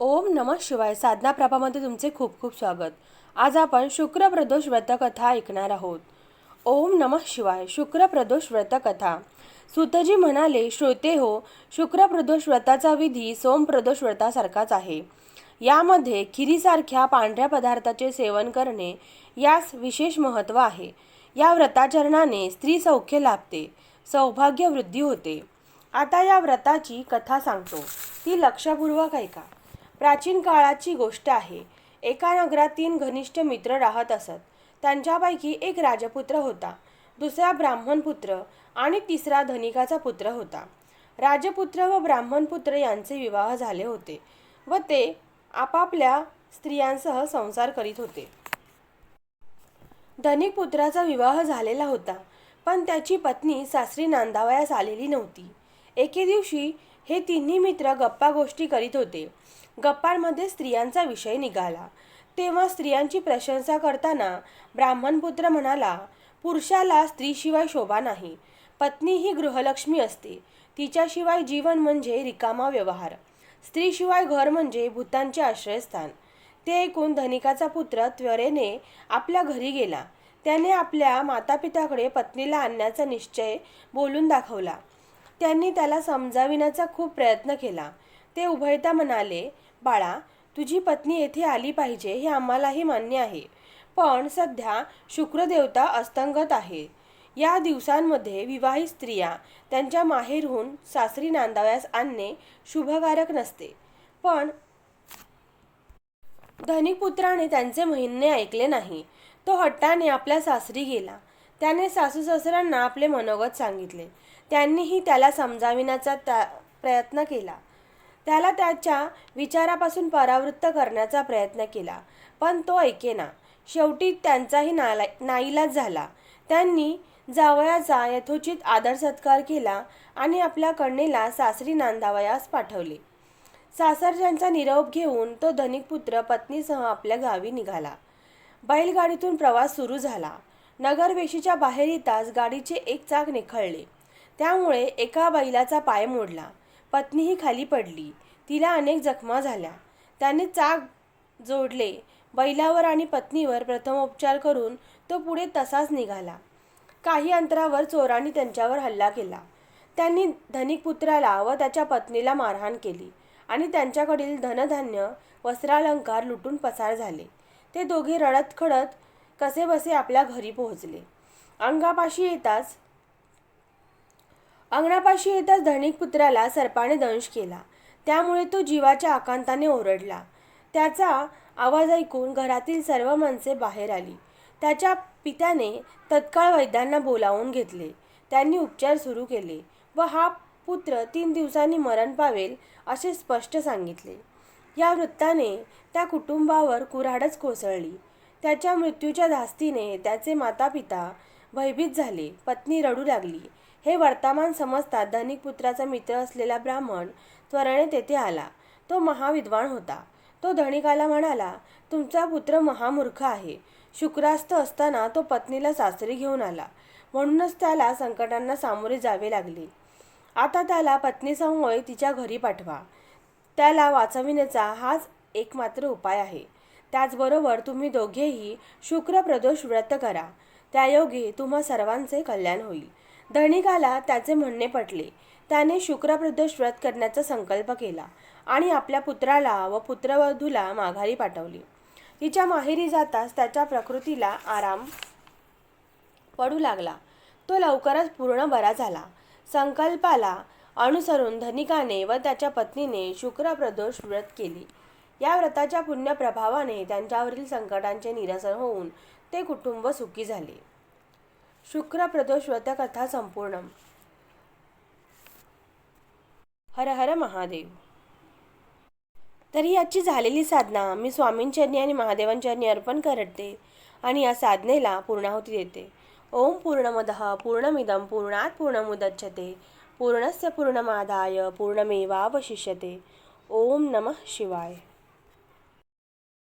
ओम नमः शिवाय साधना प्रभामध्ये तुमचे खूप खूप स्वागत. आज आपण शुक्र प्रदोष व्रतकथा ऐकणार आहोत. ओम नमः शिवाय शुक्र प्रदोष व्रतकथा. सुतजी म्हणाले श्रोते हो शुक्र प्रदोष व्रताचा विधी सोम प्रदोष व्रतासारखाच आहे. यामध्ये खिरीसारख्या पांढऱ्या पदार्थाचे सेवन करणे यास विशेष महत्त्व आहे. या व्रताचरणाने स्त्री सौख्य लाभते सौभाग्य वृद्धी होते. आता या व्रताची कथा सांगतो. ती लक्षपूर्वक ऐका. प्राचीन काळाची गोष्ट आहे. एका नगरात तीन घनिष्ठ मित्र राहत असत. त्यांच्यापैकी एक राजपुत्र होता. दुसरा ब्राह्मणपुत्र आणि तिसरा धनिकाचा पुत्र होता. राजपुत्र व ब्राह्मण पुत्र यांचे विवाह झाले होते व ते आपापल्या स्त्रियांसह संसार करीत होते. धनिक पुत्राचा विवाह झालेला होता पण त्याची पत्नी सासरी नांदावयास आलेली नव्हती. एके दिवशी हे तिन्ही मित्र गप्पा गोष्टी करीत होते. गप्पांमध्ये स्त्रियांचा विषय निघाला. तेव्हा स्त्रियांची प्रशंसा करताना ब्राह्मणपुत्र म्हणाला पुरुषाला स्त्रीशिवाय शोभा नाही. पत्नी ही गृहलक्ष्मी असते. तिच्याशिवाय जीवन म्हणजे रिकामा व्यवहार. स्त्रीशिवाय घर म्हणजे भूतांचे आश्रयस्थान. ते ऐकून धनिकाचा पुत्र त्वरेने आपल्या घरी गेला. त्याने आपल्या मातापित्याकडे पत्नीला आणण्याचा निश्चय बोलून दाखवला. त्यांनी त्याला समजाविण्याचा खूप प्रयत्न केला. ते उभयता म्हणाले बाळा तुझी पत्नी येथे आली पाहिजे हे आम्हालाही मान्य आहे. पण सध्या शुक्रदेवता अस्तंगत आहे. या दिवसांमध्ये विवाहित स्त्रिया त्यांच्या माहेरहून सासरी नांदाव्यास आणणे शुभकारक नसते. पण धनिक पुत्राने त्यांचे म्हणणे ऐकले नाही. तो हट्टाने आपल्या सासरी गेला. त्याने सासू सासऱ्यांना आपले मनोगत सांगितले. त्यांनीही त्याला समजाविण्याचा त्या प्रयत्न केला. त्याला त्याच्या विचारापासून परावृत्त करण्याचा प्रयत्न केला पण तो ऐकेना. शेवटी त्यांचाही नाला नाईलाज झाला. त्यांनी जावयाचा यथोचित आदर सत्कार केला आणि आपल्या कन्येला सासरी नांदावयास पाठवले. सासरच्यांचा निरोप घेऊन तो धनिक पुत्र पत्नीसह आपल्या गावी निघाला. बैलगाडीतून प्रवास सुरू झाला. नगरवेशीच्या बाहेर येताच गाडीचे एक चाक निखळले. त्यामुळे एका बैलाचा पाय मोडला. पत्नीही खाली पडली. तिला अनेक जखमा झाल्या. त्याने चाक जोडले. बैलावर आणि पत्नीवर प्रथमोपचार करून तो पुढे तसाच निघाला. काही अंतरावर चोरांनी त्यांच्यावर हल्ला केला. त्यांनी धनिक पुत्राला व त्याच्या पत्नीला मारहाण केली आणि त्यांच्याकडील धनधान्य वस्त्रालंकार लुटून पसार झाले. ते दोघे रडत खडत कसेबसे आपल्या घरी पोहोचले. अंगापाशी येताच अंगणापाशी येताच धनिक पुत्राला सर्पाने दंश केला. त्यामुळे तो जीवाच्या आकांताने ओरडला. त्याचा आवाज ऐकून घरातील सर्व माणसे बाहेर आली. त्याच्या पित्याने तत्काळ वैद्यांना बोलावून घेतले. त्यांनी उपचार सुरू केले व हा पुत्र तीन दिवसांनी मरण पावेल असे स्पष्ट सांगितले. या वृत्ताने त्या कुटुंबावर कुऱ्हाडच कोसळली. त्याच्या मृत्यूच्या धास्तीने त्याचे मातापिता भयभीत झाले. पत्नी रडू लागली. हे वर्तमान समजता धनिक पुत्राचा मित्र असलेला ब्राह्मण त्वरणे तेथे आला. तो महाविद्वान होता. तो धनिकाला म्हणाला तुमचा पुत्र महामूर्ख आहे. शुक्रास्त असताना तो पत्नीला सासरी घेऊन आला. म्हणूनच त्याला संकटांना सामोरे जावे लागले. आता त्याला पत्नीसमोर तिच्या घरी पाठवा. त्याला वाचविण्याचा हाच एकमात्र उपाय आहे. त्याचबरोबर तुम्ही दोघेही शुक्र प्रदोष व्रत करा. त्यायोगे तुम्हा सर्वांचे कल्याण होईल. धनिकाला त्याचे म्हणणे पटले. त्याने शुक्रप्रदोष व्रत करण्याचा संकल्प केला आणि आपल्या पुत्राला व पुत्रवधूला माघारी पाठवली. तिच्या माहेरी जाताच त्याच्या प्रकृतीला आराम पडू लागला. तो लवकरच पूर्ण बरा झाला. संकल्पाला अनुसरून धनिकाने व त्याच्या पत्नीने शुक्रप्रदोष व्रत केले. या व्रताच्या पुण्यप्रभावाने त्यांच्यावरील संकटांचे निरसन होऊन ते कुटुंब सुखी झाले. शुक्रप्रदोष व्रतकथा संपूर्ण हर हर महादेव। तरी याची झालेली साधना मी स्वामींचरणी आणि महादेवांचरणी अर्पण करते आणि या साधनेला पूर्णाहुती देते. ओम पूर्णमदः पूर्णमिदं पूर्णात पूर्णमुदच्छते पूर्णस्य पूर्णमादाय पूर्णमेवावशिष्यते. ओम नमः शिवाय।